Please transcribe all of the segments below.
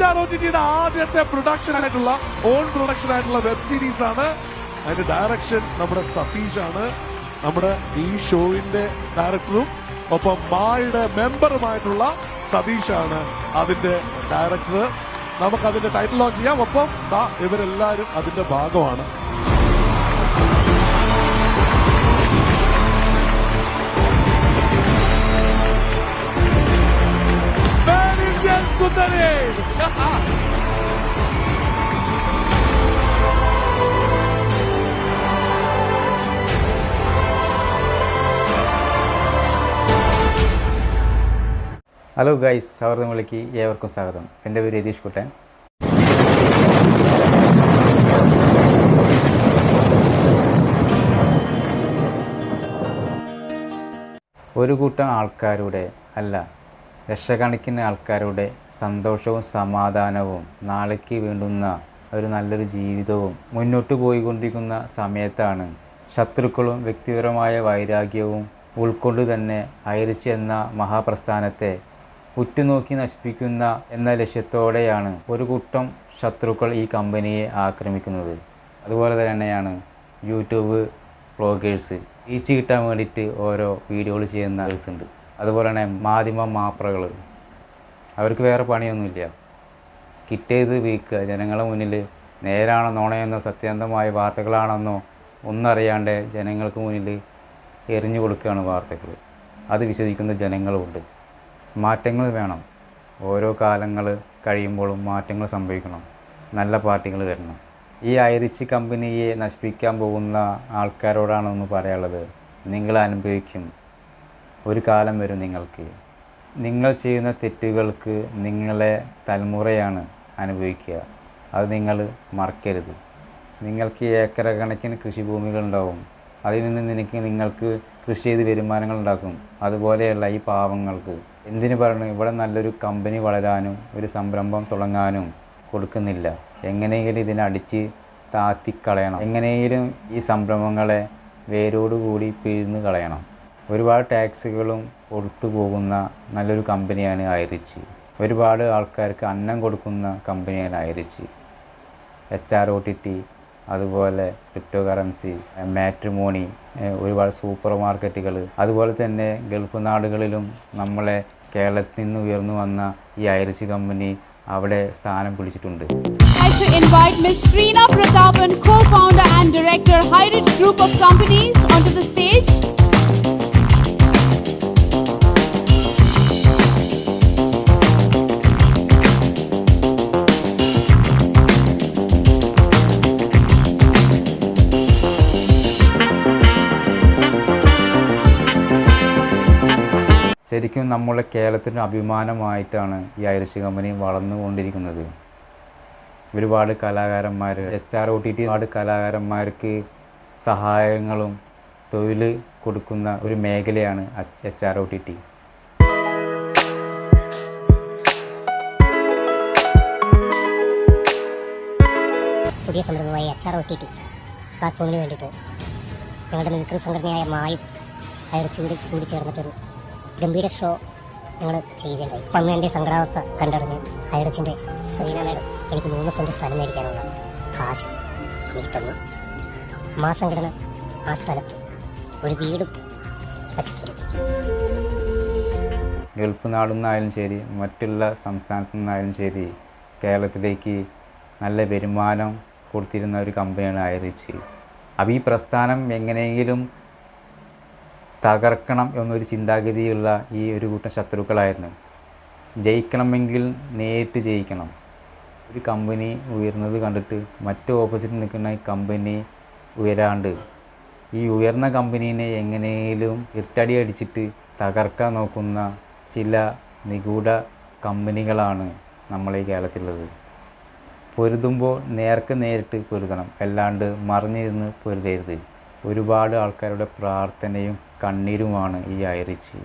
ടിയുടെ ആദ്യത്തെ പ്രൊഡക്ഷൻ ആയിട്ടുള്ള ഓൺ പ്രൊഡക്ഷൻ ആയിട്ടുള്ള വെബ് സീരീസ് ആണ്. അതിന്റെ ഡയറക്ഷൻ നമ്മുടെ സതീഷ് ആണ്. നമ്മുടെ ഈ ഷോയിന്റെ ഡയറക്ടറും ഒപ്പം മായുടെ മെമ്പറുമായിട്ടുള്ള സതീഷാണ് അതിന്റെ ഡയറക്ടർ നമുക്ക് അതിന്റെ ടൈറ്റിൽ ലോഞ്ച് ചെയ്യാം. ഒപ്പം ഇവരെല്ലാവരും അതിന്റെ ഭാഗമാണ്. ഹലോ ഗൈസ് സൗഹൃദം വിളിക്ക്. ഏവർക്കും സ്വാഗതം. എന്റെ പേര് രതീഷ് കുട്ടൻ. ഒരു കൂട്ടം ആൾക്കാരുടെ അല്ല ലക്ഷക്കണക്കിന് ആൾക്കാരുടെ സന്തോഷവും സമാധാനവും നാളേക്ക് വേണ്ടുന്ന ഒരു നല്ലൊരു ജീവിതവും മുന്നോട്ട് പോയിക്കൊണ്ടിരിക്കുന്ന സമയത്താണ് ശത്രുക്കളും വ്യക്തിപരമായ വൈരാഗ്യവും ഉൾക്കൊണ്ട് തന്നെ ഐറിച്ച് എന്ന മഹാപ്രസ്ഥാനത്തെ ഉറ്റുനോക്കി നശിപ്പിക്കുന്ന എന്ന ലക്ഷ്യത്തോടെയാണ് ഒരു കൂട്ടം ശത്രുക്കൾ ഈ കമ്പനിയെ ആക്രമിക്കുന്നത്. അതുപോലെ തന്നെയാണ് യൂട്യൂബ് ബ്ലോഗേഴ്സ് ഈച്ച് കിട്ടാൻ വേണ്ടിയിട്ട് ഓരോ വീഡിയോകൾ ചെയ്യുന്ന ആൾസ് ഉണ്ട്. അതുപോലെ തന്നെ മാധ്യമ മാപ്രകൾ അവർക്ക് വേറെ പണിയൊന്നുമില്ല. കിട്ടിയത് വീക്കുക ജനങ്ങളെ മുന്നിൽ നേരാണോ നോണയെന്നോ സത്യാന്തമായ വാർത്തകളാണെന്നോ ഒന്നറിയാണ്ട് ജനങ്ങൾക്ക് മുന്നിൽ എറിഞ്ഞു കൊടുക്കുകയാണ് വാർത്തകൾ അത് വിശ്വസിക്കുന്ന ജനങ്ങളുമുണ്ട് മാറ്റങ്ങൾ വേണം. ഓരോ കാലങ്ങൾ കഴിയുമ്പോഴും മാറ്റങ്ങൾ സംഭവിക്കണം. നല്ല പാർട്ടികൾ വരണം. ഈ ഐറിച്ച് കമ്പനിയെ നശിപ്പിക്കാൻ പോകുന്ന ആൾക്കാരോടാണ് ഒന്ന് പറയാനുള്ളത് നിങ്ങൾ അനുഭവിക്കും. ഒരു കാലം വരും നിങ്ങൾക്ക്. നിങ്ങൾ ചെയ്യുന്ന തെറ്റുകൾക്ക് നിങ്ങളെ തലമുറയാണ് അനുഭവിക്കുക. അത് നിങ്ങൾ മറക്കരുത്. നിങ്ങൾക്ക് ഏക്കര കണക്കിന് കൃഷിഭൂമികളുണ്ടാവും അതിൽ നിന്ന് നിനക്ക് നിങ്ങൾക്ക് കൃഷി ചെയ്ത് വരുമാനങ്ങൾ ഉണ്ടാക്കും. അതുപോലെയുള്ള ഈ പാവങ്ങൾക്ക് എന്തിനു പറഞ്ഞു ഇവിടെ നല്ലൊരു കമ്പനി വളരാനും ഒരു സംരംഭം തുടങ്ങാനും കൊടുക്കുന്നില്ല. എങ്ങനെയെങ്കിലും ഇതിനെ അടിച്ച് താത്തിക്കളയണം. എങ്ങനെയെങ്കിലും ഈ സംരംഭങ്ങളെ വേരോടുകൂടി പിഴുന്ന് കളയണം. ഒരുപാട് ടാക്സുകളും കൊടുത്തു പോകുന്ന നല്ലൊരു കമ്പനിയാണ് ഐറിച്ച് ഒരുപാട് ആൾക്കാർക്ക് അന്നം കൊടുക്കുന്ന കമ്പനിയാണ് ഐറിച്ച് H R O T T അതുപോലെ ക്രിപ്റ്റോ കറൻസി മാട്രിമോണി ഒരുപാട് സൂപ്പർ മാർക്കറ്റുകൾ അതുപോലെ തന്നെ ഗൾഫ് നാടുകളിലും നമ്മളെ കേരളത്തിൽ നിന്ന് ഉയർന്നു വന്ന ഈ ഐറിസി കമ്പനി അവിടെ സ്ഥാനം പിടിച്ചിട്ടുണ്ട്. ശരിക്കും നമ്മുടെ കേരളത്തിന്റെ അഭിമാനമായിട്ടാണ് ഈ ഐറിഷ് കമ്പനി വളർന്നുകൊണ്ടിരിക്കുന്നത്. ഒരുപാട് കലാകാരന്മാർ H R O T T ഒരുപാട് കലാകാരന്മാർക്ക് സഹായങ്ങളും തൊഴിൽ കൊടുക്കുന്ന ഒരു മേഖലയാണ് H R O T T. പുതിയ എച്ച് ആർ ഒ ടി പ്ലാറ്റ്ഫോമിന് വേണ്ടിയിട്ട് ഞങ്ങളുടെ മിമിക്രി സംഘടനയായ മായും അയാൾ ചൂടി കൂടി ചേർന്നിട്ടൊരു ഗംഭീര ഷോ ഞങ്ങൾ ചെയ്യുകയുണ്ടായി അപ്പം അന്ന് എന്റെ സങ്കടാവസ്ഥ കണ്ടറിഞ്ഞ് അയടച്ചിന്റെ ശ്രീന മേഡം എനിക്ക് മൂന്ന് സെന്റ് സ്ഥലം മേടിക്കാനുള്ള കാശ് എനിക്ക് തന്നു. മാ സംഘടന ആ സ്ഥലത്ത് ഒരു വീടും ഗൾഫ് നാടിൽ നിന്നായാലും ശരി മറ്റുള്ള സംസ്ഥാനത്തു നിന്നായാലും ശരി കേരളത്തിലേക്ക് നല്ല വരുമാനം കൊടുത്തിരുന്ന ഒരു കമ്പനിയാണ് ഐറിച്ച് അപ്പോൾ ഈ പ്രസ്ഥാനം എങ്ങനെയെങ്കിലും തകർക്കണം എന്നൊരു ചിന്താഗതിയുള്ള ഈ ഒരു കൂട്ടം ശത്രുക്കളായിരുന്നു. ജയിക്കണമെങ്കിൽ നേരിട്ട് ജയിക്കണം. ഒരു കമ്പനി ഉയർന്നത് കണ്ടിട്ട് മറ്റു ഓപ്പോസിറ്റ് നിൽക്കുന്ന കമ്പനി ഉയരാണ്ട് ഈ ഉയർന്ന കമ്പനീനെ എങ്ങനെയും ഇരട്ടടി അടിച്ചിട്ട് തകർക്കാൻ നോക്കുന്ന ചില നിഗൂഢ കമ്പനികളാണ് നമ്മളെ കേരളത്തിലുള്ളത്. പൊരുതുമ്പോൾ നേർക്ക് നേരിട്ട് പൊരുതണം. അല്ലാണ്ട് മറിഞ്ഞിരുന്ന് പൊരുതരുത്. ഒരുപാട് ആൾക്കാരുടെ പ്രാർത്ഥനയും കണ്ണീരുമാണ് ഈ അയറിച്ചി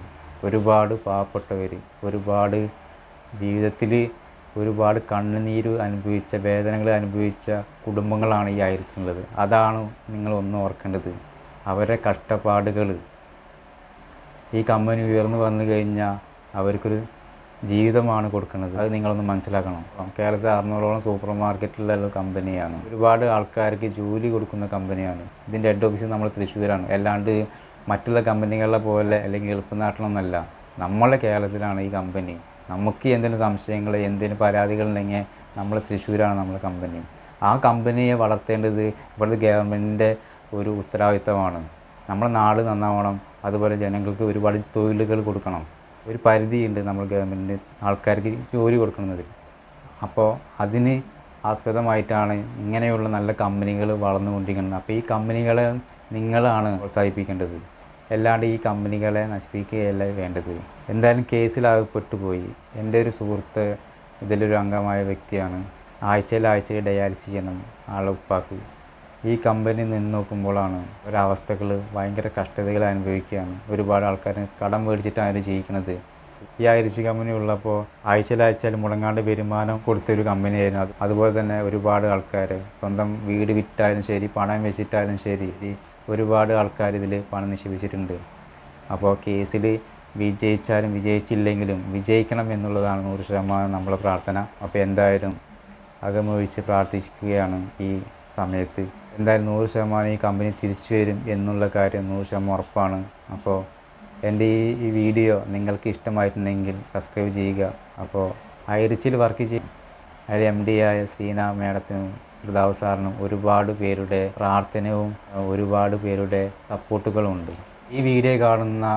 ഒരുപാട് പാവപ്പെട്ടവർ ഒരുപാട് ജീവിതത്തിൽ ഒരുപാട് കണ്ണുനീര് അനുഭവിച്ച വേദനകൾ അനുഭവിച്ച കുടുംബങ്ങളാണ് ഈ ഐറിച്ചിനുള്ളത് അതാണ് നിങ്ങൾ ഒന്ന് ഓർക്കേണ്ടത്. അവരുടെ കഷ്ടപ്പാടുകൾ ഈ കമ്പനി ഉയർന്നു വന്നു കഴിഞ്ഞാൽ അവർക്കൊരു ജീവിതമാണ് കൊടുക്കുന്നത്. അത് നിങ്ങളൊന്ന് മനസ്സിലാക്കണം. കേരളത്തിൽ അറുന്നൂറോളം സൂപ്പർ മാർക്കറ്റിലുള്ള കമ്പനിയാണ്. ഒരുപാട് ആൾക്കാർക്ക് ജോലി കൊടുക്കുന്ന കമ്പനിയാണ്. ഇതിന്റെ ഹെഡ് ഓഫീസ് നമ്മൾ തൃശ്ശൂരാണ്. അല്ലാണ്ട് മറ്റുള്ള കമ്പനികളെ പോലെ അല്ലെങ്കിൽ എളുപ്പനാട്ടിലൊന്നല്ല നമ്മളെ കേരളത്തിലാണ് ഈ കമ്പനി. നമുക്ക് എന്തെങ്കിലും സംശയങ്ങൾ എന്തെങ്കിലും പരാതികളുണ്ടെങ്കിൽ നമ്മൾ തൃശ്ശൂരാണ് നമ്മുടെ കമ്പനി. ആ കമ്പനിയെ വളർത്തേണ്ടത് ഇവിടുത്തെ ഗവൺമെന്റിന്റെ ഒരു ഉത്തരവാദിത്തമാണ്. നമ്മുടെ നാട് നന്നാവണം. അതുപോലെ ജനങ്ങൾക്ക് ഒരുപാട് തൊഴിലുകൾ കൊടുക്കണം. ഒരു പരിധിയുണ്ട് നമ്മൾ ഗവൺമെന്റിന് ആൾക്കാർക്ക് ജോലി കൊടുക്കുന്നതിൽ അപ്പോൾ അതിന് ആസ്പദമായിട്ടാണ് ഇങ്ങനെയുള്ള നല്ല കമ്പനികൾ വളർന്നുകൊണ്ടിരിക്കുന്നത്. അപ്പോൾ ഈ കമ്പനികളെ നിങ്ങളാണ് പ്രോത്സാഹിപ്പിക്കേണ്ടത്. അല്ലാണ്ട് ഈ കമ്പനികളെ നശിപ്പിക്കുകയല്ല വേണ്ടത്. എന്തായാലും കേസിലാകപ്പെട്ടു പോയി. എന്റെ ഒരു സുഹൃത്ത് ഇതിലൊരു അംഗമായ വ്യക്തിയാണ്. ആഴ്ചയിൽ ഡയാലിസിസ് ചെയ്യണം. ആളെ ഉപ്പാക്ക്. ഈ കമ്പനി നിന്ന് നോക്കുമ്പോഴാണ് ഒരവസ്ഥകൾ ഭയങ്കര കഷ്ടതകൾ അനുഭവിക്കുകയാണ്. ഒരുപാട് ആൾക്കാർ കടം മേടിച്ചിട്ടാണ് അവർ ജീവിക്കുന്നത്. ഈ ഐരിച്ച് കമ്പനി ഉള്ളപ്പോൾ ആഴ്ചയിലാഴ്ചയിൽ മുടങ്ങാണ്ട് വരുമാനം കൊടുത്തൊരു കമ്പനിയായിരുന്നു അത്. അതുപോലെ തന്നെ ഒരുപാട് ആൾക്കാർ സ്വന്തം വീട് വിറ്റാലും ശരി പണം വെച്ചിട്ടാലും ശരി ഒരുപാട് ആൾക്കാർ ഇതിൽ പണം നിക്ഷേപിച്ചിട്ടുണ്ട്. അപ്പോൾ കേസിൽ വിജയിച്ചാലും വിജയിച്ചില്ലെങ്കിലും വിജയിക്കണം എന്നുള്ളതാണ് നൂറ് ശതമാനം നമ്മളെ പ്രാർത്ഥന. അപ്പോൾ എന്തായാലും അകമൊഴിച്ച് പ്രാർത്ഥിക്കുകയാണ് ഈ സമയത്ത്. എന്തായാലും നൂറ് ശതമാനം ഈ കമ്പനി തിരിച്ചു വരും എന്നുള്ള കാര്യം നൂറ് ശതമാനം ഉറപ്പാണ്. അപ്പോൾ എന്റെ ഈ ഈ വീഡിയോ നിങ്ങൾക്ക് ഇഷ്ടമായിട്ടുണ്ടെങ്കിൽ സബ്സ്ക്രൈബ് ചെയ്യുക. അപ്പോൾ ഐറിച്ചിൽ വർക്ക് ചെയ്യും അതിൽ എം ഡി ആയ ശ്രീന മേഡത്തിനും പ്രതാവ് സാറിനും ഒരുപാട് പേരുടെ പ്രാർത്ഥനയും ഒരുപാട് പേരുടെ സപ്പോർട്ടുകളുണ്ട്. ഈ വീഡിയോ കാണുന്ന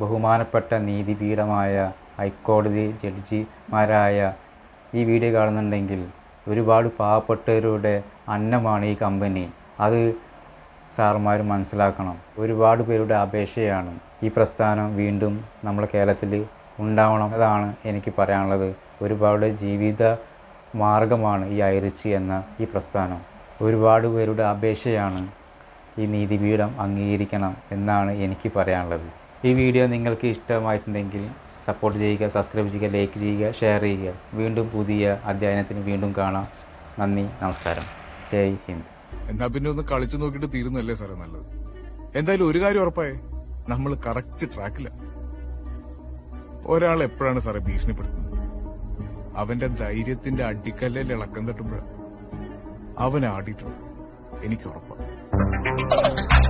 ബഹുമാനപ്പെട്ട നീതിപീഠമായ ഹൈക്കോടതി ജഡ്ജിമാരായ ഈ വീഡിയോ കാണുന്നുണ്ടെങ്കിൽ ഒരുപാട് പാവപ്പെട്ടവരുടെ അന്നമാണ് ഈ കമ്പനി. അത് സാറുമാർ മനസ്സിലാക്കണം. ഒരുപാട് പേരുടെ അപേക്ഷയാണ് ഈ പ്രസ്ഥാനം വീണ്ടും നമ്മുടെ കേരളത്തിൽ ഉണ്ടാവണം അതാണ് എനിക്ക് പറയാനുള്ളത്. ഒരുപാട് ജീവിത മാർഗമാണ് ഈ ഐറിച്ചി എന്ന ഈ പ്രസ്ഥാനം. ഒരുപാട് പേരുടെ അപേക്ഷയാണ് ഈ നീതിപീഠം അംഗീകരിക്കണം എന്നാണ് എനിക്ക് പറയാനുള്ളത്. ഈ വീഡിയോ നിങ്ങൾക്ക് ഇഷ്ടമായിട്ടുണ്ടെങ്കിൽ സപ്പോർട്ട് ചെയ്യുക സബ്സ്ക്രൈബ് ചെയ്യുക ലൈക്ക് ചെയ്യുക ഷെയർ ചെയ്യുക. വീണ്ടും പുതിയ അധ്യയനത്തിന് വീണ്ടും കാണാം. നന്ദി നമസ്കാരം. ജയ് ഹിന്ദ്. എന്നാ പിന്നെ ഒന്ന് കളിച്ചു നോക്കിയിട്ട് തീരുന്നല്ലേ സാറേ നല്ലത്? എന്തായാലും ഒരു കാര്യം ഉറപ്പായേ നമ്മൾ കറക്റ്റ് ട്രാക്കില്ല ഒരാൾ എപ്പോഴാണ് സാറേ ഭീഷണിപ്പെടുത്തുന്നത്? അവന്റെ ധൈര്യത്തിന്റെ അടിക്കല്ലിൽ ഇളക്കം തട്ടുമ്പോഴാണ് അവൻ ആടിയിട്ടുണ്ട് എനിക്ക് ഉറപ്പാണ്